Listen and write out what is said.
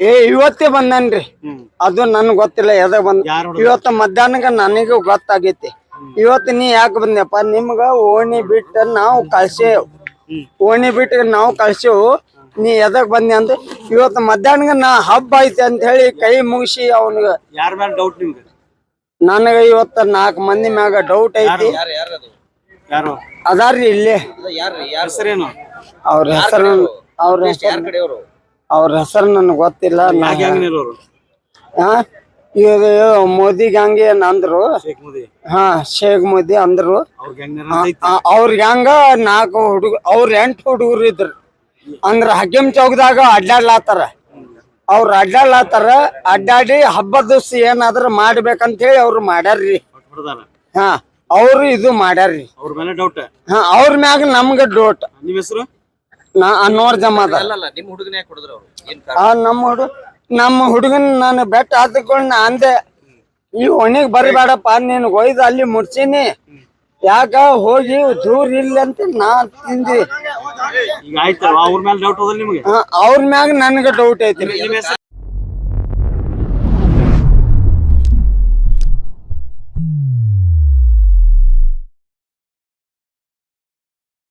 ಏ ಇವತ್ತೇ ಬಂದನ್ರಿ. ಅದು ನನ್ಗೆ ಗೊತ್ತಿಲ್ಲ ಎದ ಬಂದ ಇವತ್ತ ಮಧ್ಯಾಹ್ನಗ ನನಗೂ ಗೊತ್ತಾಗೈತಿ. ಇವತ್ತು ನೀ ಯಾಕೆ ಬಂದ್ನಪ್ಪ ನಿಮ್ಗ ಓಣಿ ಬಿಟ್ಟ ನಾವು ಕಳ್ಸೇವ್. ಓಣಿ ಬಿಟ್ಟು ನಾವು ಕಳ್ಸೇವು. ನೀ ಎದಕ್ ಬಂದೆ ಅಂದ್ರೆ ಇವತ್ತು ಮಧ್ಯಾಹ್ನಗ ನಾ ಹಬ್ಬ ಐತಿ ಅಂತ ಹೇಳಿ ಕೈ ಮುಗಿಸಿ ಅವನಿಗ. ಯಾರ ಮೇಲೆ ಡೌಟ್ ನಿಮ್ಗೆ? ನನಗ ಇವತ್ತ ನಾಲ್ಕು ಮಂದಿ ಮ್ಯಾಗ ಡೌಟ್ ಐತಿ. ಯಾರು ಯಾರು ಅದು? ಯಾರು? ಅದಾರ್ರಿ ಇಲ್ಲೇ. ಯಾರು ಯಾರು ಹೆಸರೇನು? ಅವ್ರ ಹೆಸರು ಅವ್ರ? ಯಾರ ಹೆಸರು ಕಡೆಯವರು ಅವ್ರ ಹೆಸರು ನನಗೆ ಗೊತ್ತಿಲ್ಲ. ನಾ ಹಾ ಇದು ಮೋದಿ ಗ್ಯಾಂಗ್ ಏನ್ ಅಂದ್ರು. ಮೋದಿ? ಹಾ ಶೇಖ್ ಮೋದಿ ಅಂದ್ರು. ಅವ್ರ ಆ- ಹಂಗ ನಾಲ್ಕು ಹುಡುಗ ಅವ್ರ ಎಂಟು ಹುಡುಗರು ಇದ್ರು. ಅಂದ್ರ ಹಕಿಮ್ ಚೌಕದಾಗ ಅಡ್ಡಾಡ್ಲಾತಾರ ಅವ್ರ ಅಡ್ಡಾಡ್ಲಾತಾರ ಅಡ್ಡಾಡಿ ಹಬ್ಬದ ದಿವ್ಸ ಏನಾದ್ರು ಮಾಡ್ಬೇಕಂತ ಹೇಳಿ ಅವ್ರು ಮಾಡ್ಯಾರ್ರಿ ಹಾ ಅವ್ರು ಇದು ಮಾಡ್ಯಾರ್ರಿ. ಅವ್ರ ಮೇಲೆ ಡೌಟ್ ಹಾ ಅವ್ರ ಮ್ಯಾಗ ನಮ್ಗ ಡೋಟ್ ನಿಮ್ ಹೆಸರು? ನಾ ಅನ್ನೋರ್ ಜಮಾದ ಅಲ್ಲ ಅಲ್ಲ ನಿಮ್ಮ ಹುಡುಗನ ಯಾಕೆ ಹೊಡೆದ್ರು ಅವ್ರು. ಏನ್ ಆ ನಮ್ಮ ಹುಡು ನಮ್ಮ ಹುಡುಗನ್ ನಾನು ಬೆಟ್ಟ ಹಾಕೊಂಡ್ ನಾ ಅಂದೆ ಈ ಒಣಿಗ್ ಬರಬೇಡಪ್ಪ ನೀನು ಒಯ್ದು ಅಲ್ಲಿ ಮುಡ್ಸೀನಿ ಯಾಕ ಹೋಗಿ ದೂರ ಇಲ್ಲ ಅಂತ ನಾ ತಿಂದಿ. ಈಗ ಅವ್ರ ಮೇಲೆ ಡೌಟ್ ಹೋದಲ್ಲ ನಿಮ್ಗೆ? ಆ, ಅವ್ರ ಮ್ಯಾಗ ನನ್ಗ ಡೌಟ್ ಐತಿ ಹೆಸರು?